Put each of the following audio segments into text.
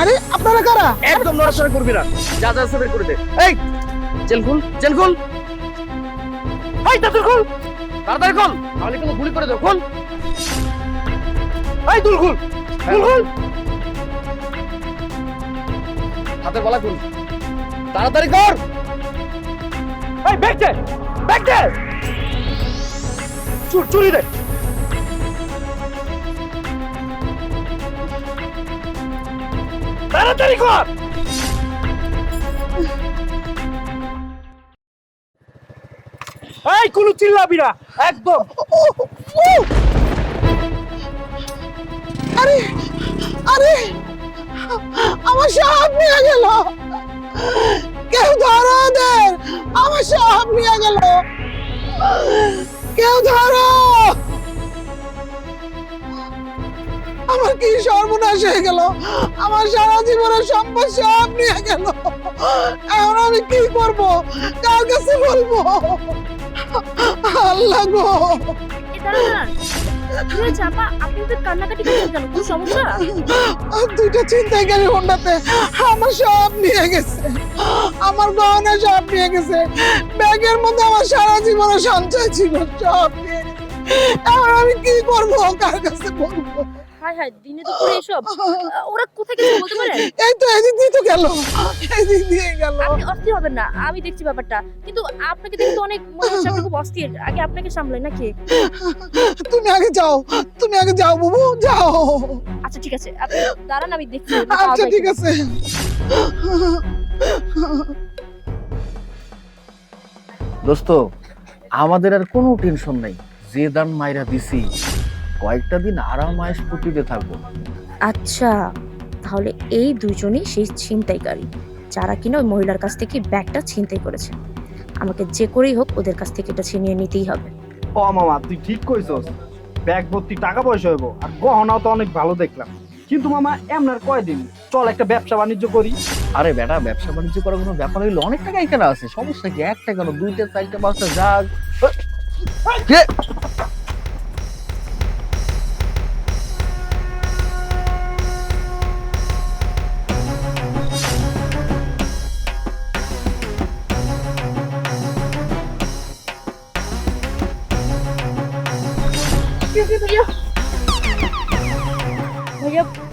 আরে আপনারা কারা? একদম নড়াচড়া করবি না। যা যা আছে বের করে দে। এই চেন খুল চেন খুল এই তাড়াতাড়ি খুল। তাড়াতাড়ি খুল। তাহলে কিন্তু গুলি করে দেব। খুল। এই তুল খুল খুল খুল হাতের গলা খুল। তাড়াতাড়ি কর! এই ব্যাগ দে! ব্যাগ দে! চুর চুরি দে! তাড়াতাড়ি কর! এই কোনো চিল্লাবি না! একদম! আরে আরে আমার সাপ নিয়ে গেল। কেউ ধরো ওদের! আমার সাপ নিয়ে গেল। কেউ ধরো! আমার কি সর্বনাশ হয়ে গেল? আমার সারা জীবনের সম্পদ সব নিয়ে গেল। এখন আমি কি করব? কার কাছে বলব? আল্লাহ গো! কি হয়েছে আপা আমার সব নিয়ে গেছে। আমার গহনা সব নিয়ে গেছে। ব্যাগের মধ্যে আমার সারা জীবনের সঞ্চয় ছিল, সব নিয়ে গেছে। আমি কি করব? কার কাছে বলব? হায় হায় দিনে দুপুরে এসব ওরা গেছে বলতে পারেন? এই তো এদিক দিয়ে তো গেল। এদিক দিয়ে গেল। আপনি অস্থির হবেন না আমি দেখছি ব্যাপারটা। কিন্তু আপনাকে দেখে তো অনেক মনে হচ্ছে আপনি খুব অস্থির। আগে আপনাকে সামলাই নাকি? তুমি আগে যাও তুমি আগে যাও বাবু যাও। আচ্ছা ঠিক আছে। আপনি দাঁড়ান আমি দেখছি আচ্ছা ঠিক আছে। দোস্ত আমাদের আর কোনো টেনশন নাই। যে দান মাইরা দিছি কয়েকটা দিন আরাম আয়েস ফুটিতে থাকব। আচ্ছা তাহলে এই দুজনই সেই ছিনতাইকারী যারা কিনা ওই মহিলার কাছ থেকে ব্যাগটা ছিনতাই করেছে। আমাকে যে করেই হোক ওদের কাছ থেকে এটা ছিনিয়ে নিতেই হবে। ও মামা তুই ঠিক কইছস। ব্যাগ ভর্তি টাকা পয়সা হইব আর গহনাও তো অনেক ভালো দেখলাম। কিন্তু মামা এমনার কয়দিন? চল একটা ব্যবসা বাণিজ্য করি। আরে বেটা ব্যবসা বাণিজ্য করার কোনো ব্যাপার হইলে অনেক টাকা এখানে আছে। সমস্যা কি? একটা কেন দুইটা চারটা পাঁচটা যাক।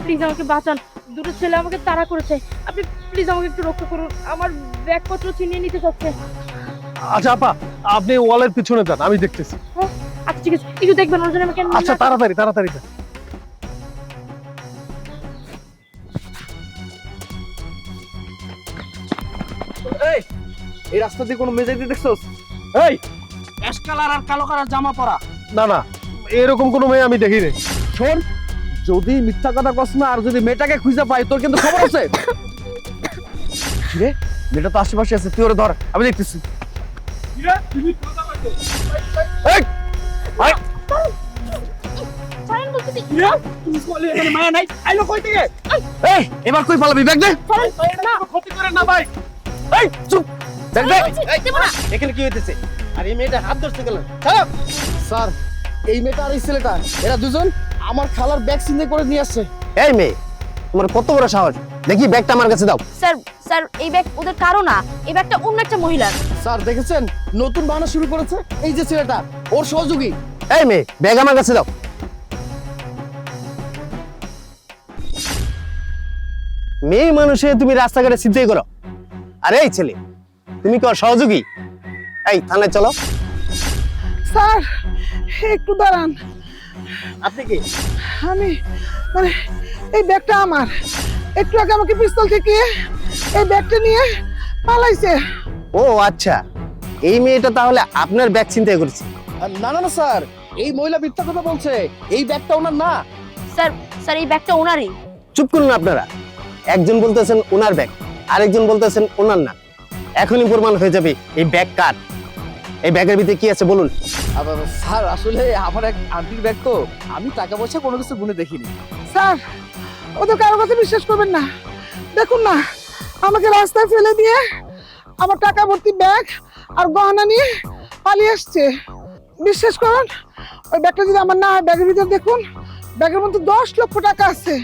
প্লিজ আমাকে বাঁচান। দুটো ছেলে আমাকে তাড়া করেছে। আপনি প্লিজ আমাকে একটু রক্ষা করুন। আমার ব্যাগপত্র ছিনিয়ে নিতে চাচ্ছে। আচ্ছা আপা আপনি ওয়ালের পিছনে যান আমি দেখতেছি। আচ্ছা ঠিক আছে। একটু দেখবেন ওর জন্য আমাকে আচ্ছা তাড়াতাড়ি তাড়াতাড়ি যান। এই এই রাস্তা দিয়ে কোনো মেজাইতে দেখছস? এই! অ্যাশ কালার আর কালো কালার জামা পরা। না না এরকম কোনো মেয়ে আমি দেখিনি। শোন যদি মিথ্যা কথা কস না আর যদি মেয়েটাকে খুঁজে পাই তোর কিন্তু খবর আছে? রে মেয়েটা তো আশেপাশে আছে তুই ওরে ধর আমি দেখতেছি। এই, আয়, ছাড়েন বলতেছি তুমি বলে এখানে মায়া নাই। আইলো কই থেকে? এই, এবার কই পালাবি? ব্যাগ দে! ক্ষতি করেন না ভাই। এই চুপ! এখানে কি হইতেছে? আর এই মেয়েটা হাত ধরতে গেল স্যার এই মেয়েটা আর এই ছেলেটা এরা দুজন? আমার খালার ব্যাগ চিন্তা করে নিয়ে আসছে। এই মেয়ে তোমার কত বড় সাহস? দেখি ব্যাগটা আমার কাছে দাও। স্যার স্যার এই ব্যাগ ওদের কারও না এই ব্যাগটা অন্য একটা মহিলার। স্যার দেখেছেন? নতুন বানানো শুরু করেছে এই যে ছেলেটা ওর সহযোগী। এই মেয়ে ব্যাগ আমার কাছে দাও। মেয়ে মানুষে তুমি রাস্তাঘাটে সিদ্ধই করো। আরে এই ছেলে তুমি কি ওর সহযোগী? এই থানায় চলো। স্যার একটু দাঁড়ান। আপনি কি? আমি মানে এই ব্যাগটা আমার। একটু আগে আমাকে পিস্তল থেকে এই ব্যাগটা নিয়ে পালাইছে। ও আচ্ছা। এই মেয়েটা তাহলে আপনার ব্যাগ চিন্তাই করেছে? না না না স্যার। এই মহিলা মিথ্যা কথা বলছে। এই ব্যাগটা ওনার না। স্যার স্যার এই ব্যাগটা ওনারই। চুপ করুন আপনারা। একজন বলতেছেন ওনার ব্যাগ আরেকজন বলতেছেন ওনার না। এখনই প্রমাণ হয়ে যাবে এই ব্যাগ কার। এই ব্যাগের ভিতরে কি আছে বলুন? স্যার আসলে আমার এক আন্টির ব্যাগ তো। আমি টাকা পয়সা কোনো কিছু গুনে দেখিনি। স্যার ও তো কারও কথা বিশ্বাস করবেন না। দেখুন না আমাকে রাস্তায় ফেলে দিয়ে আমার টাকা ভর্তি ব্যাগ আর গহনা নিয়ে পালিয়ে আসছে বিশ্বাস করুন ওই ব্যাগটা যদি আমার না হয় ব্যাগের ভিতরে দেখুন ব্যাগের মধ্যে দশ লক্ষ টাকা আছে।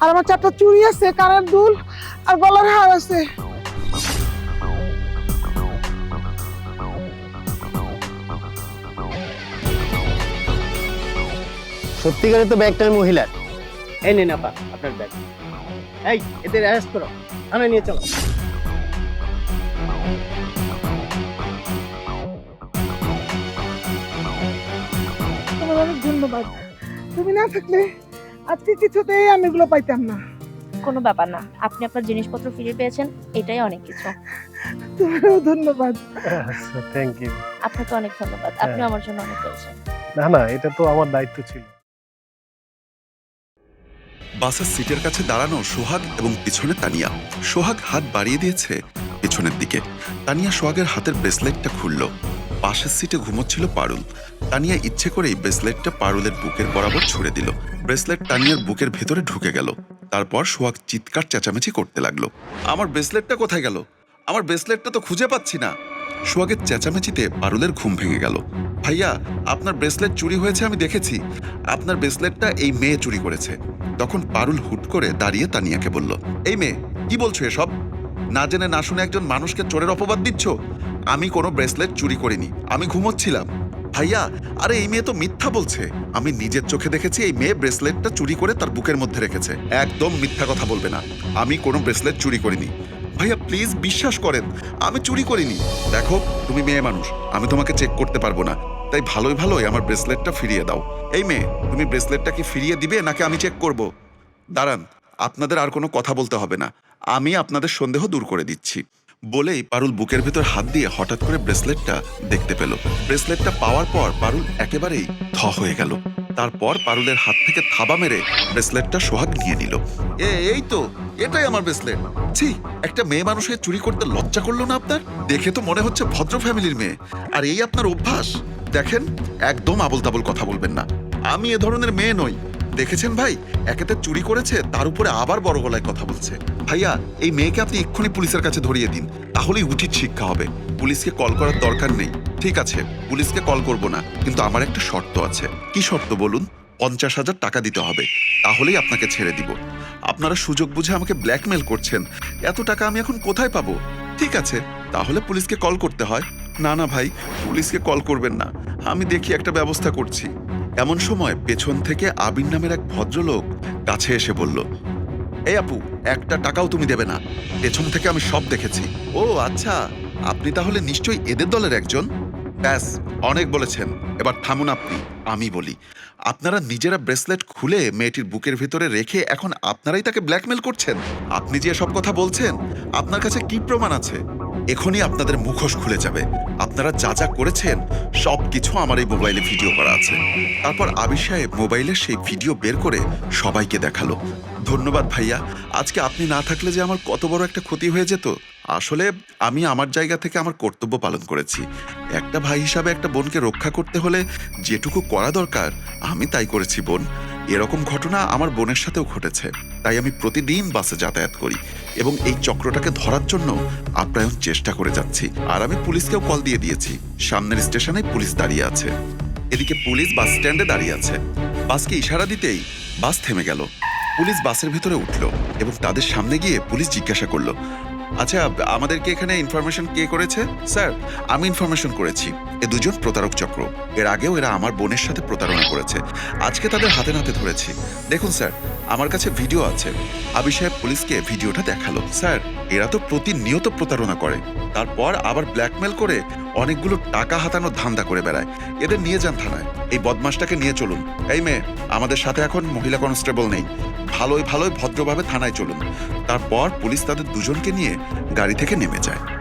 আর আমার চারটা চুড়ি আছে কানের দুল আর গলার হার আছে। সত্যিকারে তো ব্যাগটা মহিলার। এই নিন আপা আপনার ব্যাগ। এই এদের অ্যারেস্ট করো। থানায় নিয়ে চলো। তোমার অনেক ধন্যবাদ। তুমি না থাকলে আজকে কিছুতেই আমি এগুলো পাইতাম না। কোনো ব্যাপার না আপনি আপনার জিনিসপত্র ফিরে পেয়েছেন এটাই অনেক কিছু। তোমারও ধন্যবাদ। থ্যাংক ইউ আপনাকে অনেক ধন্যবাদ আপনি আমার জন্য অনেক করেছেন। না না এটা তো আমার দায়িত্ব ছিল। বাসের সিটের কাছে দাঁড়ানো সোহাগ এবং পিছনে তানিয়া। সোহাগ হাত বাড়িয়ে দিয়েছে পিছনের দিকে। তানিয়া সোহাগের হাতের ব্রেসলেটটা খুলল। পাশের সিটে ঘুমোচ্ছিল পারুল। তানিয়া ইচ্ছে করেই ব্রেসলেটটা পারুলের বুকের বরাবর ছুড়ে দিল। ব্রেসলেট তানিয়ার বুকের ভেতরে ঢুকে গেল। তারপর সোহাগ চিৎকার চেঁচামেচি করতে লাগল। আমার ব্রেসলেটটা কোথায় গেল? আমার ব্রেসলেটটা তো খুঁজে পাচ্ছি না। সোহাগের চেঁচামেচিতে পারুলের ঘুম ভেঙে গেল। ভাইয়া, আপনার ব্রেসলেট চুরি হয়েছে, আমি দেখেছি। আপনার ব্রেসলেটটা এই মেয়ে চুরি করেছে। তখন পারুল হুট করে দাঁড়িয়ে তানিয়াকে বলল, এই মেয়ে, কি বলছো এসব? না জেনে না শুনে একজন মানুষকে চোরের অপবাদ দিচ্ছ? আমি কোনো ব্রেসলেট চুরি করিনি, আমি ঘুমোচ্ছিলাম। ভাইয়া, আরে এই মেয়ে তো মিথ্যা বলছে। আমি নিজের চোখে দেখেছি এই মেয়ে ব্রেসলেটটা চুরি করে তার বুকের মধ্যে রেখেছে। একদম মিথ্যা কথা বলবে না। আমি কোনো ব্রেসলেট চুরি করিনি। ভাইয়া প্লিজ বিশ্বাস করেন, আমি চুরি করিনি। দেখো, তুমি মেয়ে মানুষ, আমি তোমাকে চেক করতে পারব না। তাই ভালোই ভালোই আমার ব্রেসলেটটা ফিরিয়ে দাও। এই মেয়ে, তুমি ব্রেসলেটটা কি ফিরিয়ে দিবে নাকি আমি চেক করব? দাঁড়ান, আপনাদের আর কোনো কথা বলতে হবে না। আমি আপনাদের সন্দেহ দূর করে দিচ্ছি। বলেই পারুল বুকের ভেতর হাত দিয়ে হঠাৎ করে ব্রেসলেটটা দেখতে পেল। ব্রেসলেটটা পাওয়ার পর পারুল একেবারেই থ হয়ে গেল। তারপর পারুলের হাত থেকে থাবা মেরে ব্রেসলেটটা সোহাগ নিয়ে নিল। এ, এই তো, এটাই আমার ব্রেসলেট। ছি, একটা মেয়ে মানুষের চুরি করতে লজ্জা করল না আপনার? দেখে তো মনে হচ্ছে ভদ্র ফ্যামিলির মেয়ে। আর এই আপনার অভ্যাস? দেখেন, একদম আবল তাবল কথা বলবেন না। আমি এ ধরনের মেয়ে নই। দেখেছেন ভাই? একেতে চুরি করেছে, তার উপরে আবার বড় গলায় কথা বলছে। ভাইয়া, এই মেয়েকে আপনি এক্ষুনি পুলিশের কাছে ধরিয়ে দিন, তাহলেই উচিত শিক্ষা হবে। পুলিশকে কল করার দরকার নেই। ঠিক আছে, পুলিশকে কল করব না, কিন্তু আমার একটা শর্ত আছে। কি শর্ত বলুন? পঞ্চাশ হাজার টাকা দিতে হবে, তাহলেই আপনাকে ছেড়ে দিব। আপনারা সুযোগ বুঝে আমাকে ব্ল্যাকমেল করছেন, এত টাকা আমি এখন কোথায় পাবো? ঠিক আছে, তাহলে পুলিশকে কল করতে হয়। না না ভাই, পুলিশকে কল করবেন না। আমি দেখি একটা ব্যবস্থা করছি। এমন সময় পেছন থেকে আবির নামের এক ভদ্রলোক কাছে এসে বলল, এই আপু, একটা টাকাও তুমি দেবে না। পেছন থেকে আমি সব দেখেছি। ও আচ্ছা আপনি তাহলে নিশ্চয়ই এদের দলের একজন? ব্যাস, অনেক বলেছেন। এবার থামুন আপনি, আমি বলি। আপনারা নিজেরা ব্রেসলেট খুলে মেয়েটির বুকের ভিতরে রেখে এখন আপনারাই তাকে ব্ল্যাকমেল করছেন? আপনি যে সব কথা বলছেন, আপনার কাছে কি প্রমাণ আছে? এখনই আপনাদের মুখোশ খুলে যাবে। আপনারা যা যা করেছেন সব কিছু আমার এই মোবাইলে ভিডিও করা আছে। তারপর আবি সাহেব মোবাইলে সেই ভিডিও বের করে সবাইকে দেখাল। ধন্যবাদ ভাইয়া। আজকে আপনি না থাকলে যে আমার কত বড় একটা ক্ষতি হয়ে যেত? আসলে আমি আমার জায়গা থেকে আমার কর্তব্য পালন করেছি। একটা ভাই হিসাবে একটা বোনকে রক্ষা করতে হলে যেটুকু করা দরকার, আমি তাই করেছি বোন। এরকম ঘটনা আমার বোনের সাথেও ঘটেছে, তাই আমি প্রতিদিন বাসে যাতায়াত করি এবং এই চক্রটাকে ধরার জন্য আপ্রায়ণ চেষ্টা করে যাচ্ছি। আর আমি পুলিশকেও কল দিয়ে দিয়েছি, সামনের স্টেশনে পুলিশ দাঁড়িয়ে আছে। এদিকে পুলিশ বাস স্ট্যান্ডে দাঁড়িয়ে আছে। বাসকে ইশারা দিতেই বাস থেমে গেল। পুলিশ বাসের ভেতরে উঠল এবং তাদের সামনে গিয়ে পুলিশ জিজ্ঞাসা করল আচ্ছা আমাদেরকে এখানে ইনফরমেশন কে করেছে? স্যার, আমি ইনফরমেশন করেছি। এ দুজন প্রতারক চক্র। এর আগেও এরা আমার বোনের সাথে প্রতারণা করেছে। আজকে তাদের হাতে নাতে ধরেছি। দেখুন, স্যার, আমার কাছে ভিডিও আছে। আবি সাহেব পুলিশকে ভিডিওটা দেখাল। স্যার এরা তো প্রতিনিয়ত প্রতারণা করে। তারপর আবার ব্ল্যাকমেল করে অনেকগুলো টাকা হাতানোর ধান্দা করে বেড়ায়। এদের নিয়ে যান থানায়। এই বদমাসটাকে নিয়ে চলুন। এই মেয়ে, আমাদের সাথে এখন মহিলা কনস্টেবল নেই। ভালোই ভালোই ভদ্রভাবে থানায় চলুন। তারপর পুলিশ তাদের দুজনকে নিয়ে গাড়ি থেকে নেমে যায়।